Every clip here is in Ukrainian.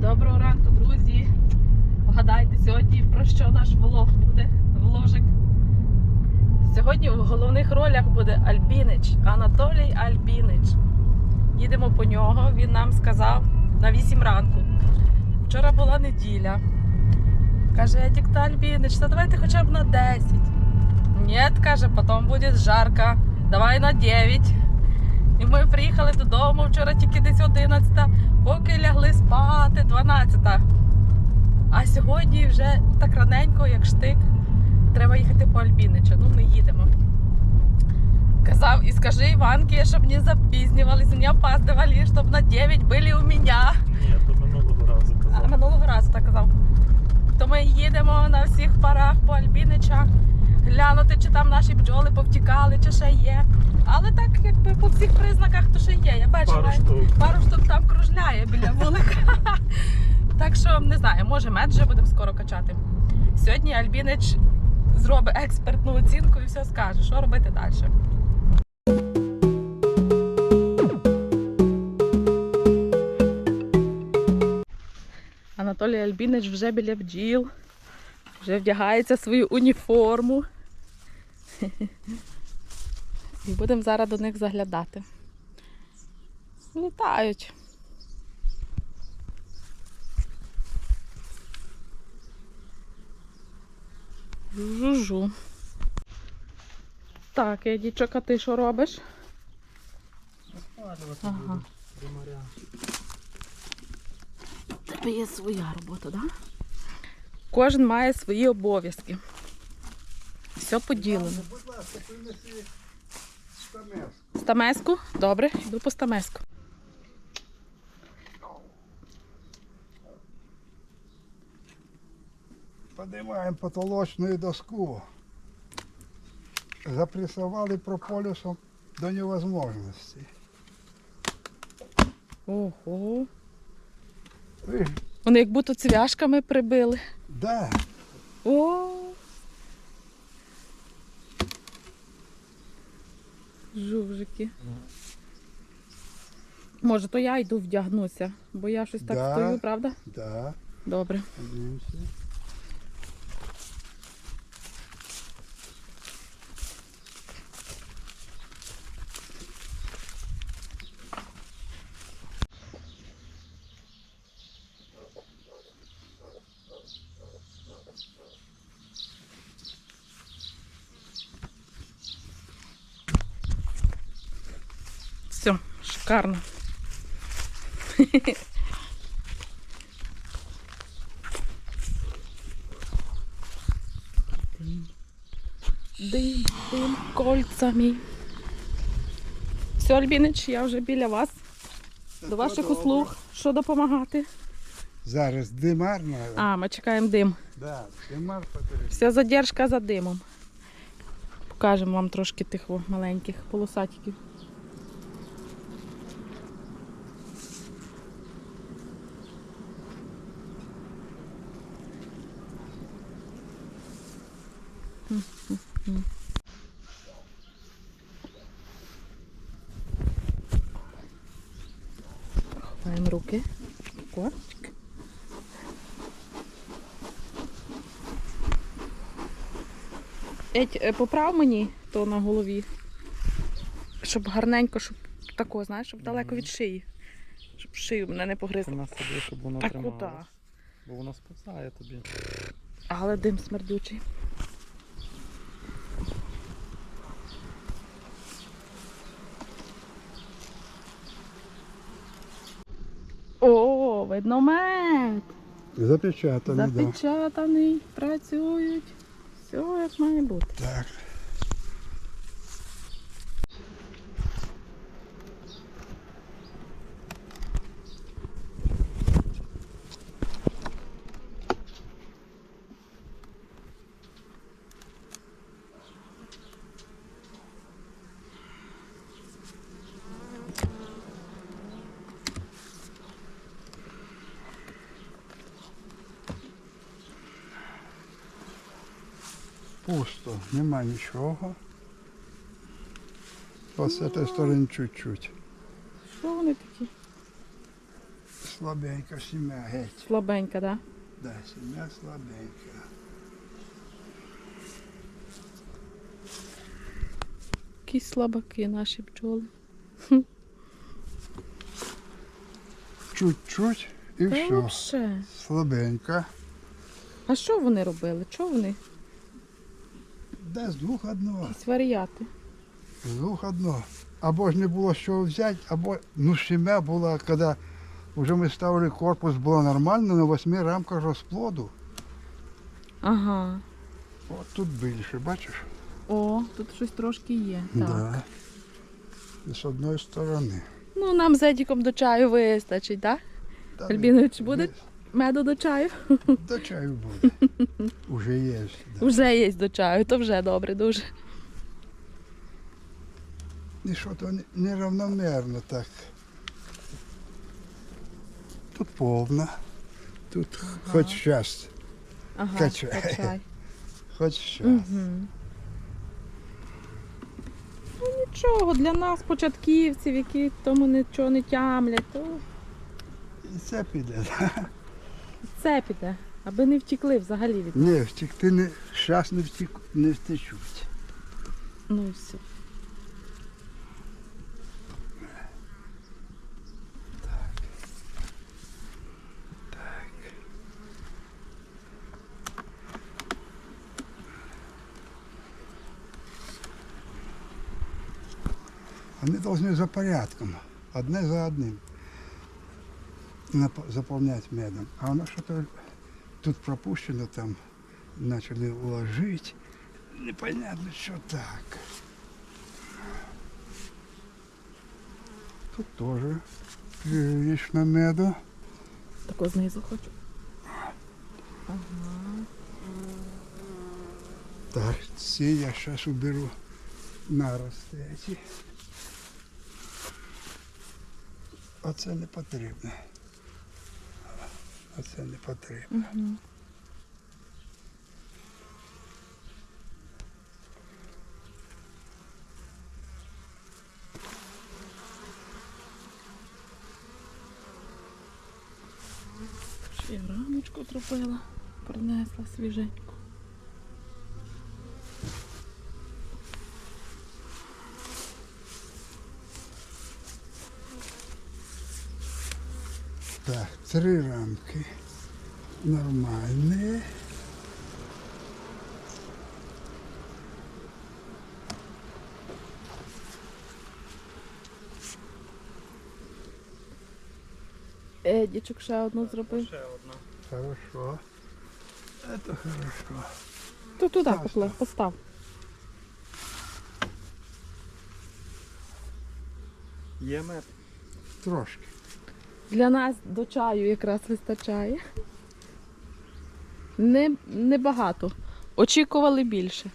Доброго ранку, друзі. Вгадайте сьогодні про що наш влог буде. Вложик. Сьогодні в головних ролях буде Альбінич, Анатолій Альбінич. Їдемо по нього. Він нам сказав на 8 ранку. Вчора була неділя. Каже, Едік та Альбінич, та давайте хоча б на 10. Ні, каже, потім буде жарко. Давай на 9. І ми приїхали додому вчора тільки десь 11, поки лягли спати 12. А сьогодні вже так раненько, як штик, треба їхати по Альбінича. Ну, ми їдемо. Казав, і скажи Іванки, щоб не запізнювались, не опаздували, щоб на 9 були у мене. Ні, то минулого разу А казав. минулого разу так казав. То ми їдемо на всіх парах по Альбінича, глянути, чи там наші бджоли повтікали, чи ще є. Але так, якби по всіх признаках, то ще є. Я бачила. Пару штук. Пару штук там кружляє біля вулика. Так що не знаю, може мед вже будемо скоро качати. Сьогодні Альбінич зробить експертну оцінку і все скаже, що робити далі. Анатолій Альбінич вже біля бджіл, вже вдягається свою уніформу. І будемо зараз до них заглядати. Літають. Жужу. Так, Едічок, а ти що робиш? Ага. У тебе є своя робота, так? Да? Кожен має свої обов'язки. Все поділено. Будь ласка, принеси стамес. Стамеску? Добре, йду по стамеску. Поднимаем потолочную доску. Запрессовали прополисом до невозможности. Ого. Вони як будто цвяшками прибили. Да, О. Жужики. Може, то я йду вдягнуся, бо я щось так Да. стою, правда? да. Добре. Поднимемся. Все, шикарно. Дим, дим, кольцами. Все, Альбінич, я вже біля вас. До ваших услуг. Що допомагати? Зараз димар. А, ми чекаємо дим. Да, димар. Вся задержка за димом. Покажемо вам трошки тих маленьких полосатиків. Ховаємо руки. Корчик. Еть, е, поправ мені то на голові. Щоб гарненько, щоб тако, знаєш, щоб далеко від шиї. Щоб шию мене не Це погризла. собі, щоб воно куди? трималось. Бо воно спасає тобі. Але дим смердючий. О, видно мед. Запечатаний, да. Працюють. Все як має бути. Так. Пусто, нема нічого. Ось з цієї сторони чуть-чуть. Що вони такі? слабенька, сім'я геть. Слабенька, так? Да, сім'я слабенька. Якісь слабаки наші бджоли. Чуть-чуть і Та все. Слабенька. А що вони робили? Чого вони? Да, з двох одного. Якісь варіати. З двох одного. Або ж не було чого взяти, або ну сім'я була, коли вже ми ставили корпус, було нормально, на восьми рамках розплоду. Ага. От тут більше, бачиш? О, тут щось трошки є. Так. Да. І з одної сторони. Ну, нам з Едіком до чаю вистачить, так? Та Альбінович, ви- буде меду до чаю? До чаю буде. Уже є. Да. Вже є до чаю, то вже добре дуже. І що то не- неравномерно так. Тут повно. Тут хоч щас, Ага, Качай. качай. хоч щас. Угу. Ну нічого, для нас, початківців, які тому нічого не тямлять, то І це піде. це піде, аби не втікли взагалі від. Ні, втікти не, щас не, втік, не втечуть. Ну і все. Вони повинні за порядком, одне за одним. нап- Заповнять медом. А воно що-то тут пропущено, там почали уложити. Непонятно, що так. Тут теж прилично меду. Тако знизу хочу. Ага. Так, ці я зараз уберу нарости. ці. Оце не потрібно. Оце не потрібно. Угу. Й рамочку зробила, принесла свіженьку. Так, три рамки. Нормальні. Едічок ще одну зробив. Ще одна. Хорошо. Это хорошо. То туди поплив, постав. Є мед. Трошки. Для нас до чаю якраз вистачає. Не, небагато. Очікували більше.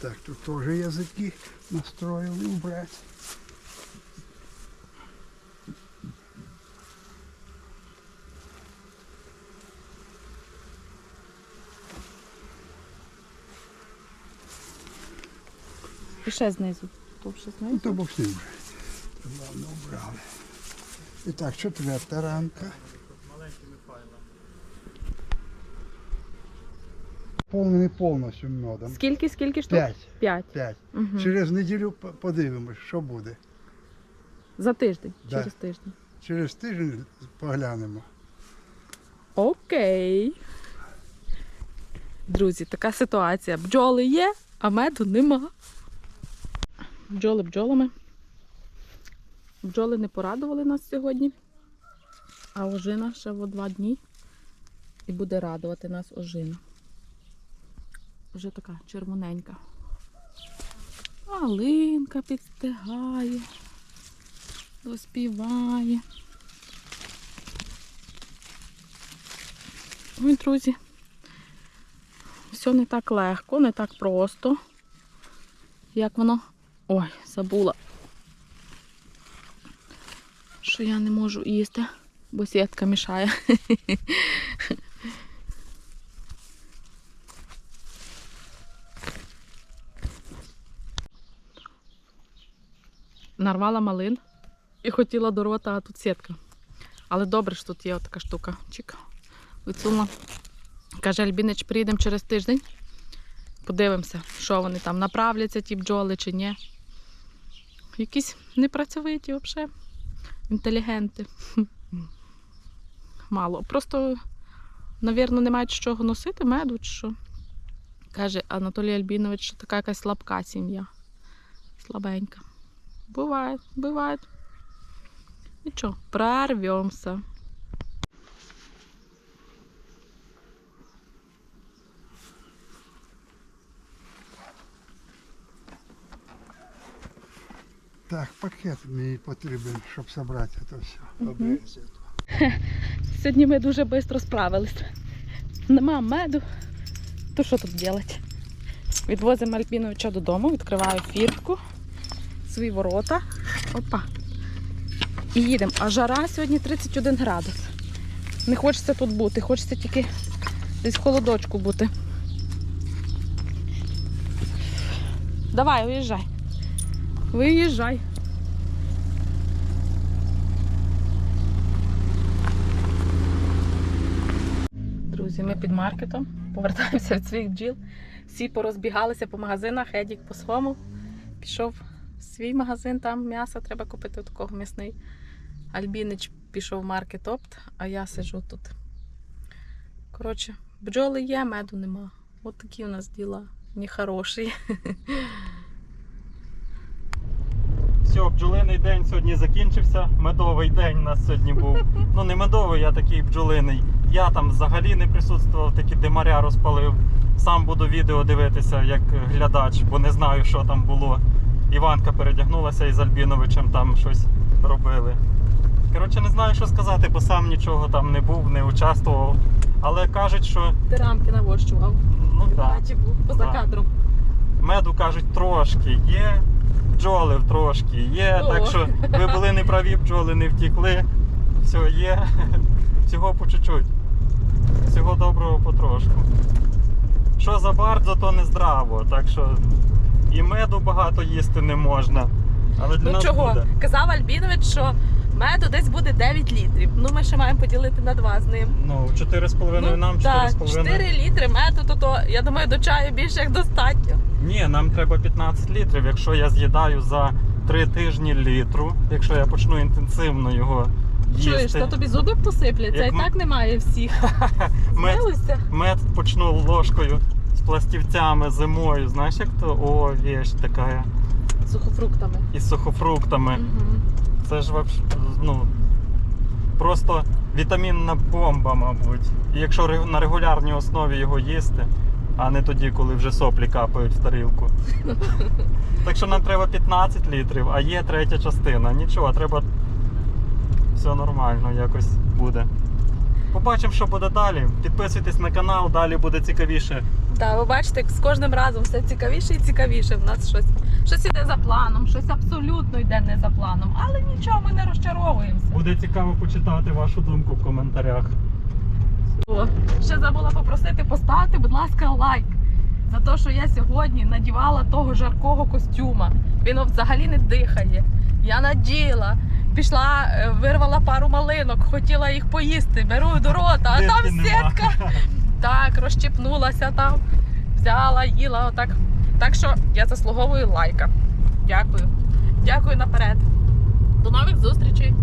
Так, тут теж язики настроїли убрати. І ще знизу. Товше Ну, знизу. то бог з ним вже. Головне убрали. І так, четверта рамка. Файлами. Повний повністю медом. Скільки, скільки штук? П'ять. П'ять. П'ять. Угу. Через неділю по- подивимось, що буде. За тиждень. Да. Через тиждень. Через тиждень поглянемо. Окей. Друзі, така ситуація. Бджоли є, а меду нема. Бджоли бджолами. Бджоли не порадували нас сьогодні. А ожина ще в два дні. І буде радувати нас ожина. Вже така червоненька. Малинка підстигає, доспіває. Ой, друзі, все не так легко, не так просто. Як воно. Ой, забула. Що я не можу їсти, бо сітка мішає. Нарвала малин і хотіла до рота, а тут сітка. Але добре, що тут є така штука. Чик. Вицула. Каже, Альбінич, приїдемо через тиждень. Подивимося, що вони там направляться, ті бджоли чи ні. Якісь непрацьовиті взагалі. Інтелігенти. Мало. Просто, навірно, не мають з чого носити меду чи що. Каже Анатолій Альбінович, що така якась слабка сім'я. Слабенька. Буває, буває. Нічого, прорвемося. Так, пакет мені потрібен, щоб зібрати це все. Обрізати. Сьогодні ми дуже швидко справилися. Нема меду. То що тут робити? Відвозимо Альпіновича додому, відкриваю фіртку, свої ворота. Опа. І їдемо. А жара сьогодні 31 градус. Не хочеться тут бути, хочеться тільки десь в холодочку бути. Давай, виїжджай. Виїжджай. Друзі, ми під маркетом повертаємося від своїх бджіл. Всі порозбігалися по магазинах, Едік по своєму. Пішов в свій магазин, там м'ясо треба купити такого м'ясний. Альбінич пішов в маркет опт, а я сиджу тут. Коротше, бджоли є, меду нема. От такі у нас діла. Нехороші. Все, бджолиний день сьогодні закінчився. Медовий день у нас сьогодні був. Ну не медовий, а такий бджолиний. Я там взагалі не присутствував, такі димаря розпалив. Сам буду відео дивитися як глядач, бо не знаю, що там було. Іванка передягнулася із Альбіновичем там щось робили. Коротше, не знаю, що сказати, бо сам нічого там не був, не участвував. Але кажуть, що Ти рамки навощував. ну так. Поза Так. кадром. Меду кажуть трошки, є бджоли трошки, є. О. Так що ви були неправі, бджоли не втікли. Все є. Всього по чуть-чуть. Всього доброго потрошку. Що за бардзо, то не здраво. Так що і меду багато їсти не можна. Але для Ну нас чого? буде. Казав Альбінович, що меду десь буде 9 літрів. Ну ми ще маємо поділити на два з ним. Ну, 4,5 нам, 4,5. так, 4 літри меду, то, то я думаю, до чаю більше як достатньо. Ні, нам треба 15 літрів. Якщо я з'їдаю за 3 тижні літру, якщо я почну інтенсивно його їсти. Чуєш, та тобі зуби посипляться, Як і м- так немає всіх. Мед, Змилися? мед почну ложкою з пластівцями зимою. Знаєш, як то о, вещь така. Сухофруктами. І з сухофруктами. Мгм. Це ж вообще, ну, просто вітамінна бомба, мабуть. І якщо на регулярній основі його їсти, а не тоді, коли вже соплі капають в тарілку. Так що нам треба 15 літрів, а є третя частина. Нічого, треба. Все нормально, якось буде. Побачимо, що буде далі. Підписуйтесь на канал, далі буде цікавіше. Так, ви бачите, з кожним разом все цікавіше і цікавіше. В нас щось, щось іде за планом, щось абсолютно йде не за планом. Але нічого, ми не розчаровуємося. Буде цікаво почитати вашу думку в коментарях. О, ще забула попросити поставити, будь ласка, лайк. За те, що я сьогодні надівала того жаркого костюма. Він взагалі не дихає. Я наділа, пішла, е, вирвала пару малинок, хотіла їх поїсти, беру до рота, а там сітка. Так, розчіпнулася там, взяла, їла отак. Так що я заслуговую лайка. Дякую. Дякую наперед. До нових зустрічей.